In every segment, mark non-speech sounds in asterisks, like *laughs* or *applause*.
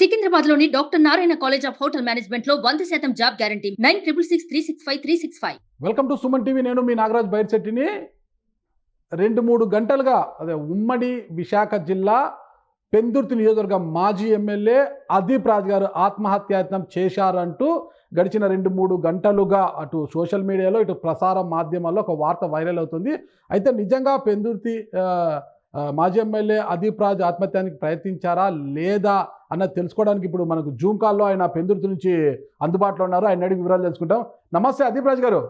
సికింద్రాబాద్లోని doctor Narayana college of hotel మేనేజ్మెంట్లో వంద శాతం job guarantee. Nine triple six three six five three six five. Welcome to Suman TV. నేను మీ నాగరాజ్ బైర్శెట్టిని. రెండు మూడు గంటలుగా అదే ఉమ్మడి విశాఖ జిల్లా పెందుర్తి నియోజకవర్గ మాజీ ఎమ్మెల్యే అదీప్ రాజ్ గారు ఆత్మహత్యాయత్నం చేశారంటూ గడిచిన రెండు మూడు గంటలుగా అటు సోషల్ మీడియాలో ఇటు ప్రసార మాధ్యమాల్లో ఒక వార్త వైరల్ అవుతుంది. అయితే నిజంగా పెందుర్తి మాజీ ఎమ్మెల్యే అదీప్ రాజ్ ఆత్మహత్యానికి ప్రయత్నించారా? లేదా అన్నది తెలుసుకోవడానికి ఇప్పుడు మనకు జూమ్ కాల్లో ఆయన పెందుర్తి నుంచి అందుబాటులో ఉన్నారు. ఆయన అడిగి వివరాలు తెలుసుకుంటాం. నమస్తే అదీప్ రాజ్ గారు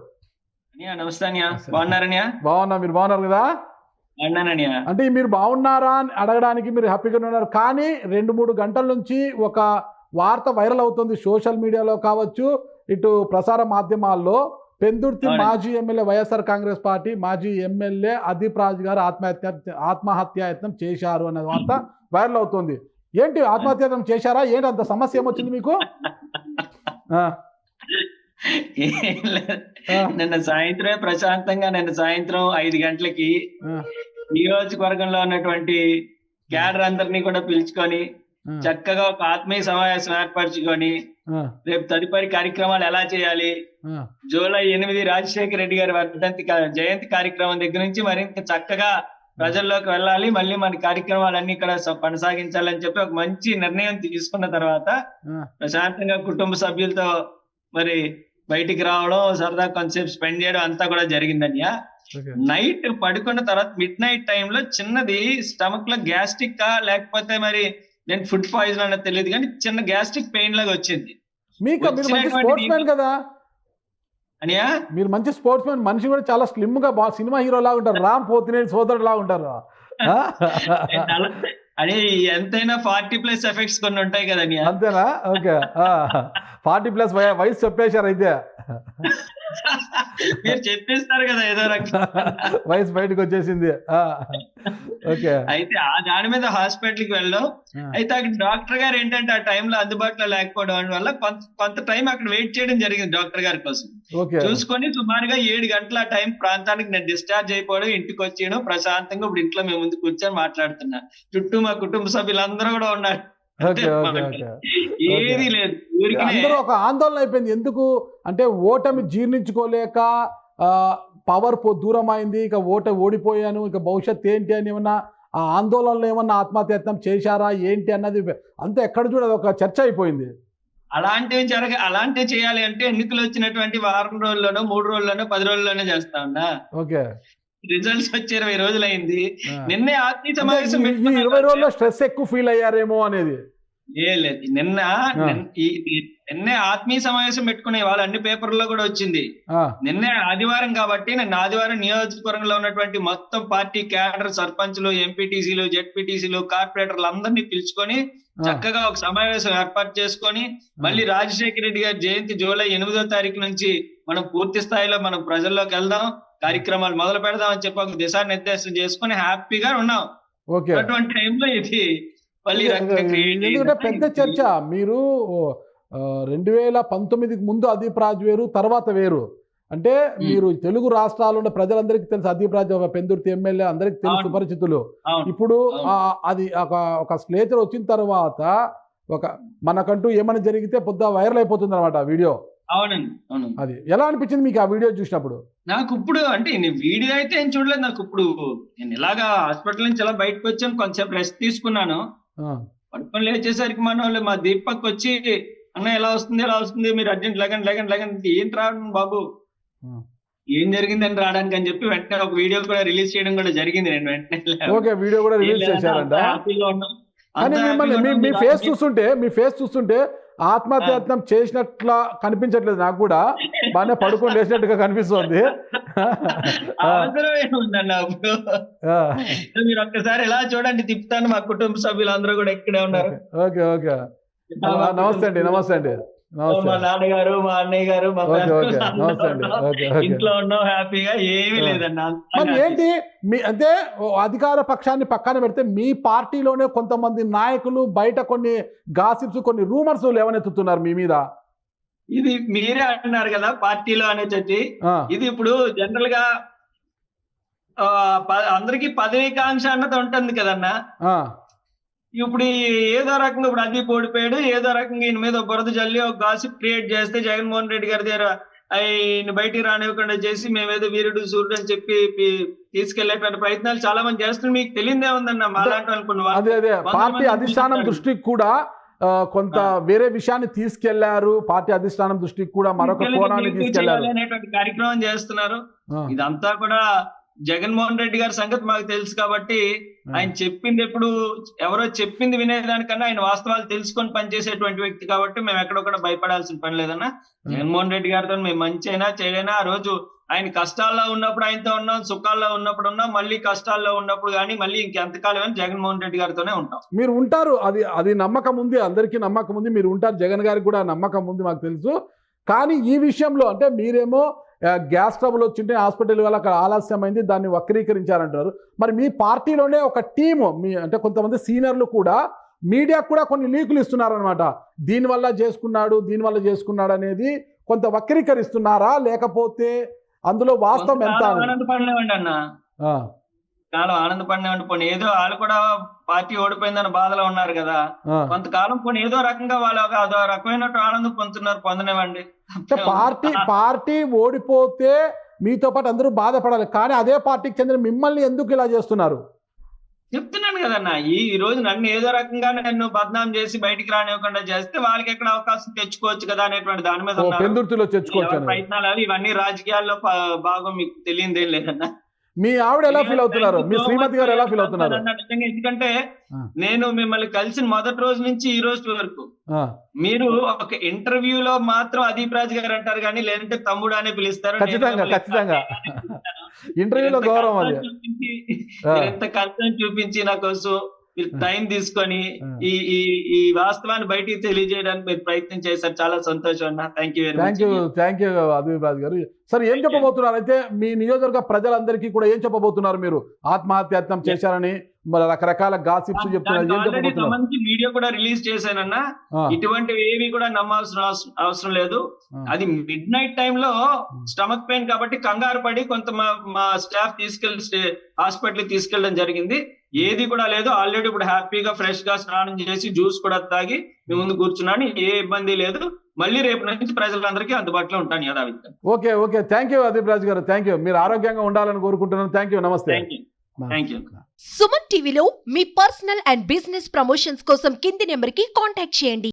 నమస్తే బాగున్నారనియా బాగున్నా మీరు బాగున్నారు కదా? అంటే మీరు బాగున్నారా అని అడగడానికి మీరు హ్యాపీగా ఉన్నారు. కానీ రెండు మూడు గంటల నుంచి ఒక వార్త వైరల్ అవుతుంది సోషల్ మీడియాలో కావచ్చు ఇటు ప్రసార మాధ్యమాల్లో. పెందుర్తి. మాజీ ఎమ్మెల్యే వైఎస్ఆర్ కాంగ్రెస్ పార్టీ మాజీ ఎమ్మెల్యే అదీప్ రాజ్ గారు ఆత్మహత్య ఆత్మహత్యాయత్నం చేశారు అనే వార్త *clears throat* వైరల్ అవుతుంది. ఏంటి ఆత్మహత్యాయత్నం చేశారా? ఏంటి అంత సమస్య ఏమొచ్చింది మీకు? *laughs* నిన్న సాయంత్రమే ప్రశాంతంగా నిన్న సాయంత్రం ఐదు గంటలకి నియోజకవర్గంలో ఉన్నటువంటి క్యాడర్ అందరినీ కూడా పిలుచుకొని చక్కగా ఒక ఆత్మీయ సమావేశం ఏర్పరచుకొని రేపు తదుపరి కార్యక్రమాలు ఎలా చేయాలి? జూలై ఎనిమిది రాజశేఖర రెడ్డి గారి వర్ధంతి జయంతి కార్యక్రమం దగ్గర నుంచి మరింత చక్కగా ప్రజల్లోకి వెళ్ళాలి మళ్ళీ మన కార్యక్రమాలన్నీ ఇక్కడ కొనసాగించాలని చెప్పి ఒక మంచి నిర్ణయం తీసుకున్న తర్వాత ప్రశాంతంగా కుటుంబ సభ్యులతో మరి బయటికి రావడం సరదా కొంతసేపు స్పెండ్ చేయడం అంతా కూడా జరిగిందన్య. నైట్ పడుకున్న తర్వాత మిడ్ నైట్ టైంలో చిన్నది స్టమక్లో గ్యాస్ట్రిక్ కా లేకపోతే మరి నేను ఫుడ్ పాయిజన్ అన్నది తెలియదు కానీ చిన్న గ్యాస్ట్రిక్ పెయిన్ లాగా వచ్చింది. మీకు కదా. అనియా? మీరు మంచి స్పోర్ట్స్ మ్యాన్ మనిషి కూడా చాలా స్లిమ్గా సినిమా హీరో లాగా ఉంటారు. రామ్ పోతినేని సోదరుడు లాగా ఉంటారు? అదే ఎంతైనా ఫార్టీ ప్లస్ ఎఫెక్ట్స్ కొన్ని ఉంటాయి కదా అంతేనా? ఓకే. ఫార్టీ ప్లస్ వయసు చెప్పేశారు అయితే. *laughs* మీరు చెప్పేస్తారు కదా ఏదో రకంగా. *laughs* వయసు బయటకు వచ్చేసింది. ఓకే. అయితే ఆ దాని మీద హాస్పిటల్కి వెళ్ళాం అయితే అక్కడ డాక్టర్ గారు ఏంటంటే ఆ టైంలో అందుబాటులో లేకపోవడం వల్ల కొంత కొంత టైం అక్కడ వెయిట్ చేయడం జరిగింది డాక్టర్ గారి కోసం. చూసుకొని సుమారుగా ఏడు గంటల ఆ టైం ప్రాంతానికి నేను డిశ్చార్జ్ అయిపోవడం ఇంటికి వచ్చేయడం ప్రశాంతంగా ఇప్పుడు ఇంట్లో మేము ముందు కూర్చొని మాట్లాడుతున్నా చుట్టూ మా కుటుంబ సభ్యులందరూ కూడా ఉన్నారు. ఏది లేదు. అందరూ ఒక ఆందోళన అయిపోయింది. ఎందుకు? అంటే ఓటమి జీర్ణించుకోలేక పవర్ పో దూరం అయింది ఇక ఓట ఓడిపోయాను ఇక భవిష్యత్ ఏంటి అని ఏమన్నా ఆ ఆందోళనలో ఏమన్నా ఆత్మహత్యత్నం చేశారా ఏంటి అన్నది అంతా ఎక్కడ చూడదు ఒక చర్చ అయిపోయింది. అలాంటివి జరగ అలాంటివి చేయాలి అంటే ఎన్నికలు వచ్చినటువంటి వారం రోజుల్లోనో మూడు రోజుల్లోనో పది రోజుల్లోనే చేస్తా ఉన్నా. ఓకే. రిజల్ట్స్ వచ్చి ఇరవై రోజులైంది. ఆ. నిన్నే ఆత్మీయ సమావేశం ఇరవై రోజుల్లో స్ట్రెస్ ఎక్కువ ఫీల్ అయ్యారేమో అనేది. లేదు. నిన్న నిన్న- ఆత్మీయ సమావేశం పెట్టుకునే వాళ్ళు అన్ని పేపర్లో కూడా వచ్చింది. నిన్నే ఆదివారం కాబట్టి నిన్న ఆదివారం నియోజకవర్గంలో ఉన్నటువంటి మొత్తం పార్టీ క్యాడర్ సర్పంచ్లు ఎంపీటీసీలు జెడ్పీటీసీలు కార్పొరేటర్లు అందరినీ పిలుచుకొని చక్కగా ఒక సమావేశం ఏర్పాటు చేసుకొని మళ్ళీ రాజశేఖర రెడ్డి గారి జయంతి జూలై ఎనిమిదో తారీఖు నుంచి మనం పూర్తి స్థాయిలో మనం ప్రజల్లోకి వెళ్దాం కార్యక్రమాలు మొదలు పెడదాం అని చెప్పి ఒక దిశానిర్దేశం చేసుకొని హ్యాపీగా ఉన్నాం. అటువంటి టైంలో ఇది ఎందుకంటే. పెద్ద చర్చ. మీరు రెండు వేల పంతొమ్మిదికి ముందు అదీప్ రాజ్ వేరు తర్వాత వేరు. అంటే మీరు తెలుగు రాష్ట్రాల్లో ఉన్న ప్రజలందరికీ తెలుసు అదీప్ రాజ్ ఒక పెందుర్తి ఎమ్మెల్యే అందరికీ తెలుసు అవును. ఇప్పుడు అది ఒక ఒక స్లేచర్ వచ్చిన తర్వాత ఒక మనకంటూ ఏమైనా జరిగితే పొద్దు వైరల్ అయిపోతుంది అనమాట వీడియో. అవునండి అవును. అది ఎలా అనిపించింది మీకు ఆ వీడియో చూసినప్పుడు? నాకు ఇప్పుడు అంటే నేను వీడియో అయితే ఏం చూడలేదు నాకు ఇప్పుడు నేను ఇలాగా హాస్పిటల్ నుంచి ఇలా బయటకు వచ్చాను కొంచెంసేపు రెస్ట్ తీసుకున్నాను. పడుకొని లేచేసరికి మన వాళ్ళు మా దీపక్ వచ్చి అన్న ఎలా వస్తుంది ఎలా వస్తుంది? మీరు అర్జెంట్ లేకండి లేకండి లేకండి. ఏంటి రావడం బాబు. ఏం జరిగిందని రావడానికి అని చెప్పి వెంటనే ఒక వీడియో కూడా రిలీజ్ చేయడం కూడా జరిగింది నేను వెంటనే. ఓకే వీడియో కూడా రిలీజ్ చేశారంట. కానీ మిమ్మల్ని మీ ఫేస్ చూస్తుంటే మీ ఫేస్ చూస్తుంటే ఆత్మహత్యత్నం చేసినట్లా కనిపించట్లేదు నాకు కూడా. బాగానే పడుకొని లేచినట్టుగా కనిపిస్తుంది. *laughs* అవసరం ఏముందన్న అప్పుడు *laughs* మీరు ఒక్కసారి ఎలా చూడండి తిప్పుతాను మా కుటుంబ సభ్యులందరూ కూడా ఇక్కడే ఉన్నారు. ఓకే ఓకే నమస్తే అండి నమస్తే అండి. మా నాన్నగారు మా అన్నయ్య గారు మా అందరూ ఇంట్లో ఉన్నాం హ్యాపీగా ఏమీ. లేదన్న. happy. ఏంటి? మీ అంటే అధికార పక్షాన్ని పక్కన పెడితే మీ పార్టీలోనే కొంతమంది నాయకులు బయట కొన్ని గాసిప్స్ కొన్ని రూమర్స్ లేవనెత్తుతున్నారు మీ మీద. ఇది మీరే అంటున్నారు కదా పార్టీలో అనేటట్టు. ఇది ఇప్పుడు జనరల్గా అందరికీ పదవీకాంక్ష అన్నది ఉంటుంది కదన్నా. ఇప్పుడు ఏదో రకంగా ఇప్పుడు అది ఓడిపోయాడు ఏదో రకంగా ఈయన మీద బురద జల్లి ఒక గాసిప్ క్రియేట్ చేస్తే జగన్మోహన్ రెడ్డి గారి దగ్గర ఆయన బయటికి రానివ్వకుండా చేసి మేమేదో వీరుడు సూర్యుడు అని చెప్పి తీసుకెళ్ళేటువంటి ప్రయత్నాలు చాలా మంది చేస్తున్నారు. మీకు తెలియదే ఉందన్న మాలాంటి అనుకున్న పార్టీ అధిష్టానం. దృష్టికి కూడా కొంత వేరే విషయాన్ని తీసుకెళ్ళారు పార్టీ అధిష్టానం దృష్టికి కూడా మరొక కోణాన్ని తీసుకెళ్ళారు. కార్యక్రమం చేస్తున్నారు. ఇదంతా కూడా జగన్మోహన్ రెడ్డి గారి సంగతి మాకు తెలుసు కాబట్టి. ఆయన చెప్పింది ఎప్పుడు ఎవరో చెప్పింది వినేదానికన్నా ఆయన వాస్తవాలు తెలుసుకొని పనిచేసేటువంటి వ్యక్తి కాబట్టి మేము ఎక్కడ కూడా భయపడాల్సిన పని లేదన్నా. జగన్మోహన్ రెడ్డి గారితో మేము మంచి అయినా చేయైనా ఆ రోజు ఆయన కష్టాల్లో ఉన్నప్పుడు ఆయనతో ఉన్నాం సుఖాల్లో ఉన్నప్పుడు ఉన్నాం మళ్ళీ కష్టాల్లో ఉన్నప్పుడు కానీ మళ్ళీ ఇంకెంతకాలం అని జగన్మోహన్ రెడ్డి గారితోనే ఉంటాం. మీరు ఉంటారు అది అది నమ్మకం ఉంది అందరికీ నమ్మకం ఉంది మీరు ఉంటారు జగన్ గారికి కూడా నమ్మకం ఉంది మాకు తెలుసు. కానీ ఈ విషయంలో అంటే మీరేమో గ్యాస్ ట్రబుల్ వచ్చింటే హాస్పిటల్ వల్ల అక్కడ ఆలస్యమైంది దాన్ని వక్రీకరించారంటారు. మరి మీ పార్టీలోనే ఒక టీము మీ అంటే కొంతమంది సీనియర్లు కూడా మీడియాకు కూడా కొన్ని లీకులు ఇస్తున్నారనమాట దీనివల్ల చేసుకున్నాడు దీనివల్ల చేసుకున్నాడు అనేది కొంత వక్రీకరిస్తున్నారా? లేకపోతే అందులో వాస్తవం ఎంత? ఆనందపడలేమండి అన్న. చాలా ఆనందపడినామండి పోనీ ఏదో వాళ్ళు కూడా పార్టీ ఓడిపోయిందని బాధలో ఉన్నారు కదా. కొంతకాలం పోనీ ఏదో రకంగా వాళ్ళు ఒక అదో రకమైన ఆనందం పొందుతున్నారు పొందనివ్వండి పార్టీ పార్టీ ఓడిపోతే మీతో పాటు అందరూ బాధపడాలి. కానీ అదే పార్టీకి చెందిన మిమ్మల్ని ఎందుకు ఇలా చేస్తున్నారు? చెప్తున్నాను కదన్న. ఈ రోజు నన్ను ఏదో రకంగా నన్ను బద్నాం చేసి బయటికి రానివ్వకుండా చేస్తే వాళ్ళకి ఎక్కడ అవకాశం తెచ్చుకోవచ్చు కదా అనేటువంటి దాని మీద. ప్రయత్నాలు అవి ఇవన్నీ రాజకీయాల్లో భాగం మీకు తెలియదేం లేదన్న. మీ ఆవిడ ఎలా ఫీల్ అవుతున్నారు? మీ శ్రీమతి గారు ఎలా ఫీల్ అవుతున్నారు? ఎందుకంటే. నేను మిమ్మల్ని కలిసిన మొదటి రోజు నుంచి ఈ రోజు వరకు మీరు ఒక ఇంటర్వ్యూలో మాత్రం అదీప్ రాజ్ గారు అంటారు కానీ లేదంటే తమ్ముడు అనే పిలుస్తారు. ఖచ్చితంగా ఖచ్చితంగా. ఇంటర్వ్యూలో గౌరవం అది. మీరెంత కష్టం చూపించి నా కోసం మీరు టైం తీసుకొని. ఈ ఈ ఈ వాస్తవాన్ని బయటికి తెలియజేయడానికి మీరు ప్రయత్నం చేశారు. చాలా సంతోషం అన్న. Thank you very thank you much thank you Adeep Raju గారు. సరే ఏం చెప్పబోతున్నారు? అయితే మీ నియోజకవర్గ ప్రజలందరికీ కూడా ఏం చెప్పబోతున్నారు మీరు? ఆత్మహత్యాయత్నం చేశారని మరి రకరకాల గాసిప్స్ చెప్తున్నారు. వీడియో కూడా రిలీజ్ చేశానన్న. ఇటువంటివి ఏవి కూడా నమ్మాల్సిన అవసరం- లేదు. అది మిడ్ నైట్ టైంలో స్టమక్ పెయిన్ కాబట్టి కంగారు పడి కొంత మా- మా స్టాఫ్ తీసుకెళ్ళి హాస్పిటల్ తీసుకెళ్ళడం జరిగింది. ఏది కూడా లేదు. ఆల్రెడీ ఇప్పుడు హ్యాపీగా ఫ్రెష్గా స్నానం చేసి జ్యూస్ కూడా తాగి మీ ముందు కూర్చున్నాను. ఏ ఇబ్బంది లేదు. మళ్ళీ రేపు నుంచి ప్రజలందరికీ అందుబాటులో ఉంటాను యథావిధంగా. Okay okay. Thank you Adeep Raju గారు. థ్యాంక్ యూ మీరు ఆరోగ్యంగా ఉండాలని కోరుకుంటున్నాను. థ్యాంక్ యూ నమస్తే. Thank you thank you Suman టీవీలో మీ పర్సనల్ అండ్ బిజినెస్ ప్రమోషన్స్ కోసం కింది నెంబర్కి కాంటాక్ట్ చేయండి.